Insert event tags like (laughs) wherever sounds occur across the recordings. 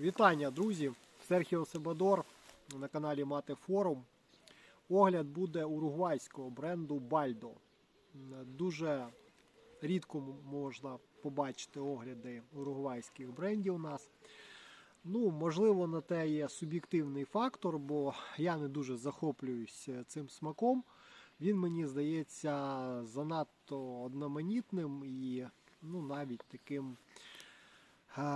Вітання, друзі! Серхіо Себадор на каналі Мати Форум. Огляд буде уругвайського бренду Бальдо. Дуже рідко можна побачити огляди уругвайських брендів у нас. Ну, можливо, на те є суб'єктивний фактор, бо я не дуже захоплююсь е, цим смаком. Він мені здається занадто одноманітним і ну, навіть таким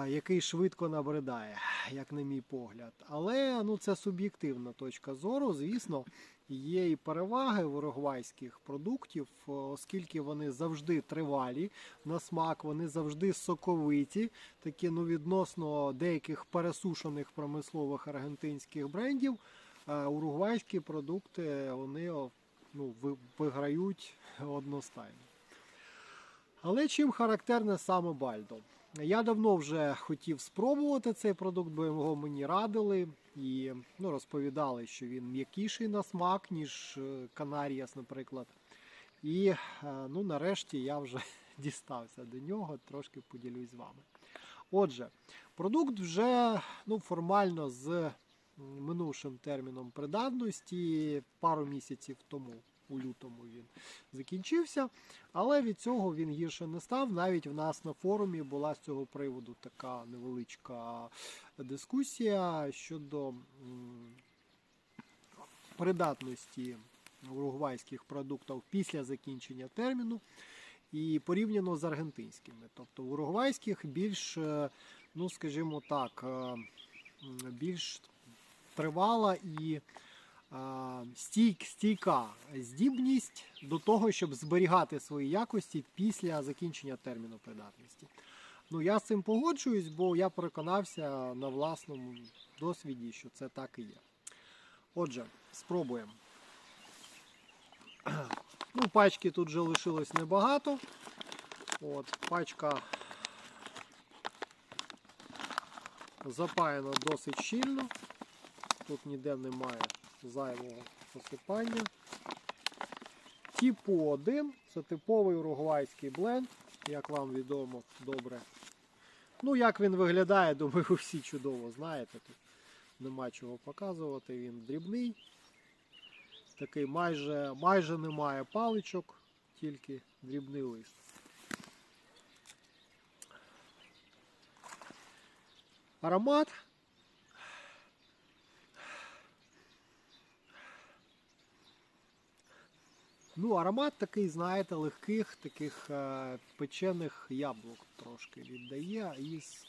який швидко набридає, як на мій погляд. Але ну, це суб'єктивна точка зору. Звісно, є і переваги уругвайських продуктів, оскільки вони завжди тривалі на смак, вони завжди соковиті, такі ну, відносно деяких пересушених промислових аргентинських брендів. е, Уругвайські продукти вони ну, виграють одностайно. Але чим характерне саме Бальдо? Я давно вже хотів спробувати цей продукт, бо його мені радили і ну, розповідали, що він м'якіший на смак, ніж е, Канаріас, наприклад. І е, ну, нарешті я вже (laughs) дістався до нього, трошки поділюсь з вами. Отже, продукт вже ну, формально з минувшим терміном придатності пару місяців тому, у лютому він закінчився. Але від цього він гірше не став. Навіть в нас на форумі була з цього приводу така невеличка дискусія щодо придатності уругвайських продуктів після закінчення терміну і порівняно з аргентинськими. Тобто уругвайських більш, е, ну скажімо так, е, більш тривала і стійк, стійка здібність до того, щоб зберігати свої якості після закінчення терміну придатності. Ну, я з цим погоджуюсь, бо я переконався на власному досвіді, що це так і є. Отже, спробуємо. (clears throat) Ну, пачки тут вже лишилось небагато. От, пачка запаяна досить щільно. Тут ніде немає зайвого посипання. Типу 1 це типовий уругвайський бленд, як вам відомо добре. Ну, як він виглядає, (laughs) думаю, ви всі чудово знаєте. Тут нема чого показувати, він дрібний. Такий майже, майже немає паличок, тільки дрібний лист. Аромат Ну, аромат такий, знаєте, легких, таких е, печених яблук трошки віддає із,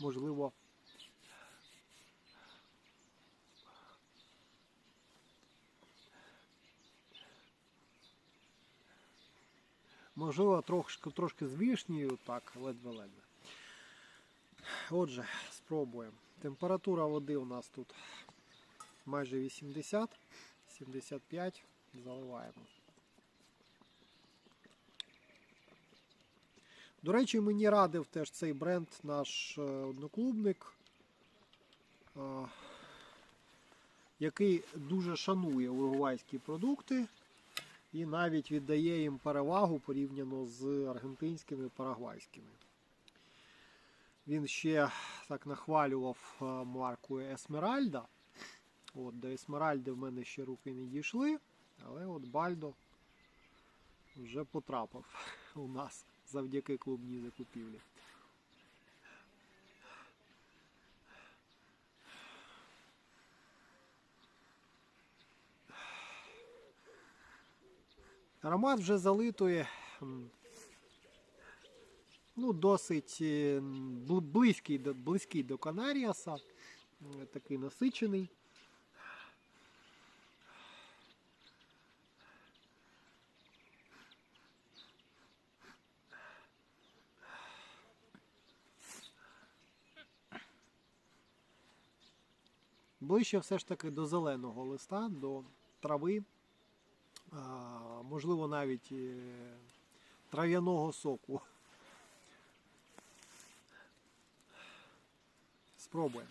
можливо, можливо, трошки, трошки з вишнею, так, ледве-ледве. Отже, спробуємо. Температура води у нас тут майже 80. 75 заливаємо. До речі, мені радив теж цей бренд наш е, одноклубник, е, який дуже шанує уругвайські продукти і навіть віддає їм перевагу порівняно з аргентинськими і парагвайськими. Він ще так нахвалював е, марку Есмеральда. От, до Есмеральди в мене ще руки не дійшли, але от Бальдо вже потрапив (laughs) у нас завдяки клубній закупівлі. Аромат вже залитої, ну, досить е, близький близький до Канаріаса, такий насичений. Ближче все ж таки до зеленого листа, до трави, можливо, навіть е, трав'яного соку. (laughs) Спробуємо.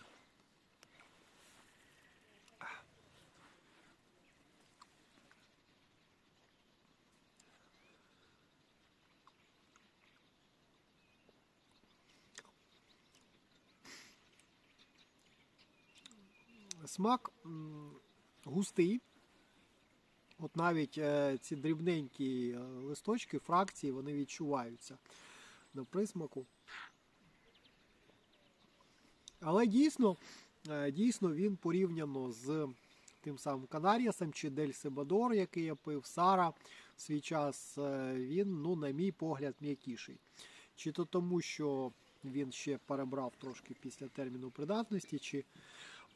Смак густий. От навіть е, ці дрібненькі е, листочки, фракції, вони відчуваються на присмаку. Але дійсно, е, дійсно він порівняно з тим самим Канаріасом чи Дель Себадор, який я пив, Сара в свій час, він, ну, на мій погляд, м'якіший. Чи то тому, що він ще перебрав трошки після терміну придатності, чи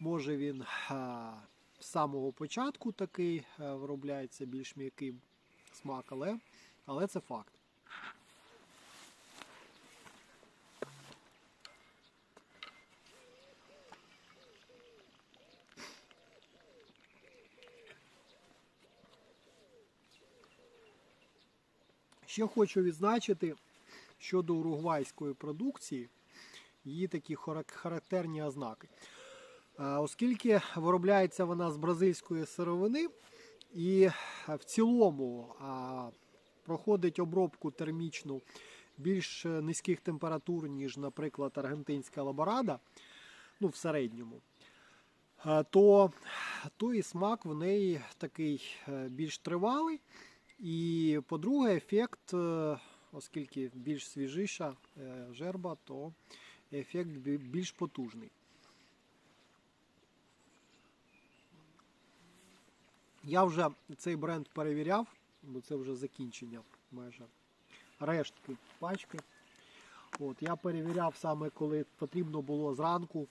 може він з самого початку такий е, виробляється більш м'який смак, але, але це факт. Ще хочу відзначити щодо уругвайської продукції, її такі характерні ознаки. Оскільки виробляється вона з бразильської сировини, і в цілому проходить обробку термічну більш низьких температур, ніж, наприклад, аргентинська лаборада, ну, в середньому, то, то і смак в неї такий е, більш тривалий. І, по-друге, ефект, е, оскільки більш свіжіша е, жерба, то ефект більш потужний. Я вже цей бренд перевіряв, бо це вже закінчення майже рештки пачки. От, я перевіряв саме, коли потрібно було зранку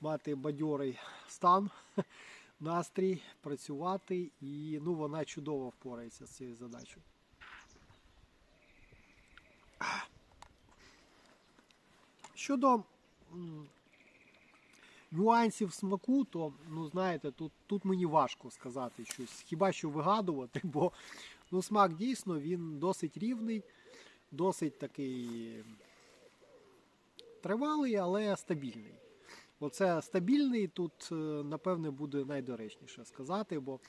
мати бадьорий стан, (laughs) настрій, працювати, і ну, вона чудово впорається з цією задачею. Щодо нюансів смаку, то ну знаєте, тут, тут мені важко сказати щось, хіба що вигадувати, бо ну, смак дійсно він досить рівний, досить такий тривалий, але стабільний. Оце стабільний тут, е, напевне, буде найдоречніше сказати, бо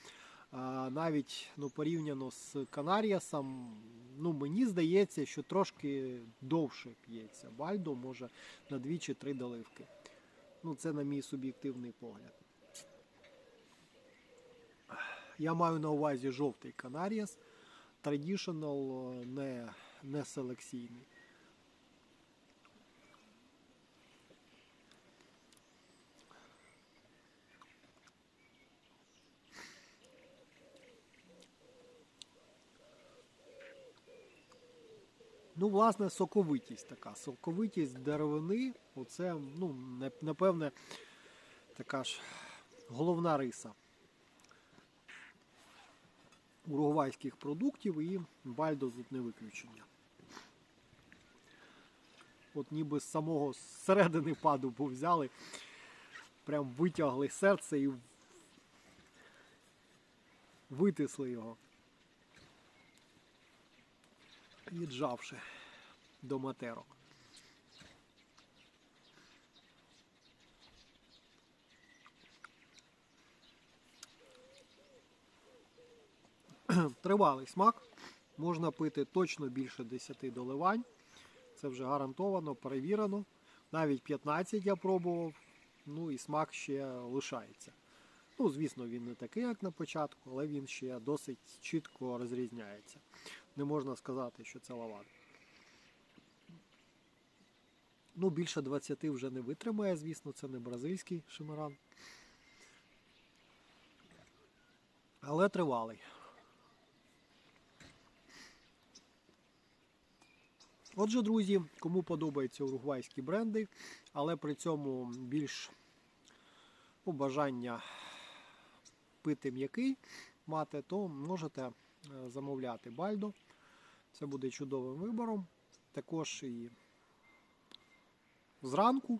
а, навіть ну, порівняно з Канаріасом, ну, мені здається, що трошки довше п'ється. Бальдо може на дві чи три доливки. Ну, це на мій суб'єктивний погляд. Я маю на увазі жовтий Канаріас, Traditional, е, не, не селекційний. Ну, власне, соковитість така. Соковитість деревини, оце, ну, напевне, така ж головна риса уругвайських продуктів і бальдо тут не виключення. От ніби з самого середини падубу взяли, прям витягли серце і витисли його. Піджавши до матерок. (clears throat) Тривалий смак. Можна пити точно більше 10 доливань. Це вже гарантовано, перевірено. Навіть 15 я пробував. Ну і смак ще лишається. Ну, звісно, він не такий, як на початку, але він ще досить чітко розрізняється. Не можна сказати, що це лаванда. Ну, більше 20 вже не витримає, звісно, це не бразильський шимаран. Але тривалий. Отже, друзі, кому подобаються уругвайські бренди, але при цьому більш ну, бажання пити м'який мати, то можете е, замовляти бальдо. Це буде чудовим вибором. Також і зранку,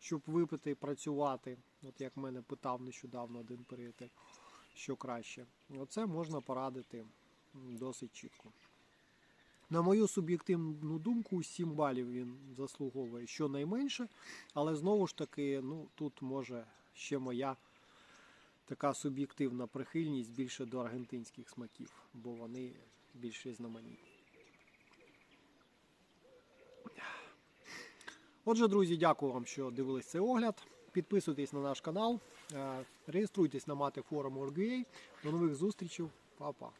щоб випити і працювати. От як мене питав нещодавно один приятель, що краще. Оце можна порадити досить чітко. На мою суб'єктивну думку, 7 балів він заслуговує щонайменше, але знову ж таки, ну, тут може ще моя така суб'єктивна прихильність більше до аргентинських смаків, бо вони більш різноманітні. Отже, друзі, дякую вам, що дивились цей огляд. Підписуйтесь на наш канал, е, реєструйтесь на мати форум До нових зустрічей. Па-па.